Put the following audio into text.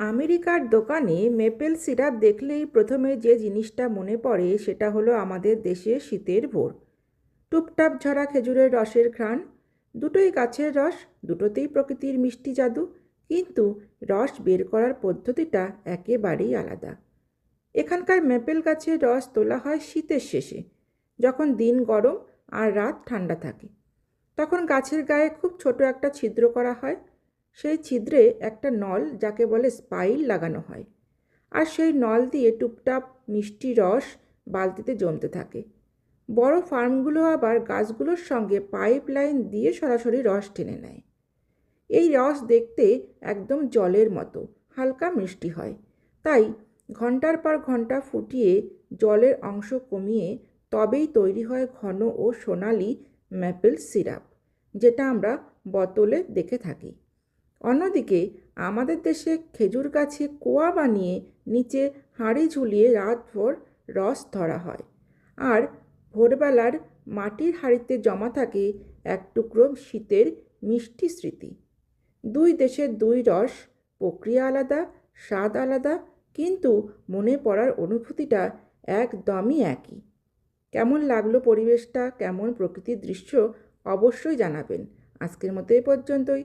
আমেরিকার দোকানে maple syrup দেখলেই প্রথমে যে জিনিসটা মনে পড়ে সেটা হলো আমাদের দেশে শীতের ভোর। টুপটাপ ঝরা খেজুরের রসের ঘ্রাণ, দুটোই গাছের রস, দুটোতেই প্রকৃতির মিষ্টি জাদু, কিন্তু রস বের করার পদ্ধতিটা একেবারেই আলাদা। এখানকার মেপেল গাছের রস তোলা হয় শীতের শেষে, যখন দিন গরম আর রাত ঠান্ডা থাকে। তখন গাছের গায়ে খুব ছোট একটা ছিদ্র করা হয় সেই ছিদ্রে একটা নল যাকে বলে স্পাইল লাগানো হয়। আর সেই নল দিয়ে টুপটাপ মিষ্টি রস বালতিতে জমতে থাকে। বড় ফার্মগুলো আবার গাছগুলোর সঙ্গে পাইপ লাইন দিয়ে সরাসরি রস টেনে নেয়। এই রস দেখতে একদম জলের মতো, হালকা মিষ্টি হয়। তাই ঘণ্টার পর ঘণ্টা ফুটিয়ে জলের অংশ কমিয়ে তবেই তৈরি হয় ঘন ও সোনালি ম্যাপেল সিরাপ, যেটা আমরা বোতলে দেখে থাকি। অন্যদিকে, আমাদের দেশে খেজুর গাছে কোয়া বানিয়ে নিচে হাঁড়ি ঝুলিয়ে রাতভর রস ধরা হয়। আর ভোরবেলার মাটির হাঁড়িতে জমা থাকে এক টুকরো শীতের মিষ্টি স্মৃতি। দুই দেশের দুই রস, প্রক্রিয়া আলাদা, স্বাদ আলাদা, কিন্তু মনে পড়ার অনুভূতিটা একদমই একই। কেমন লাগল পরিবেশটা, কেমন প্রকৃতির দৃশ্য, অবশ্যই জানাবেন। আজকের মতো এই পর্যন্তই।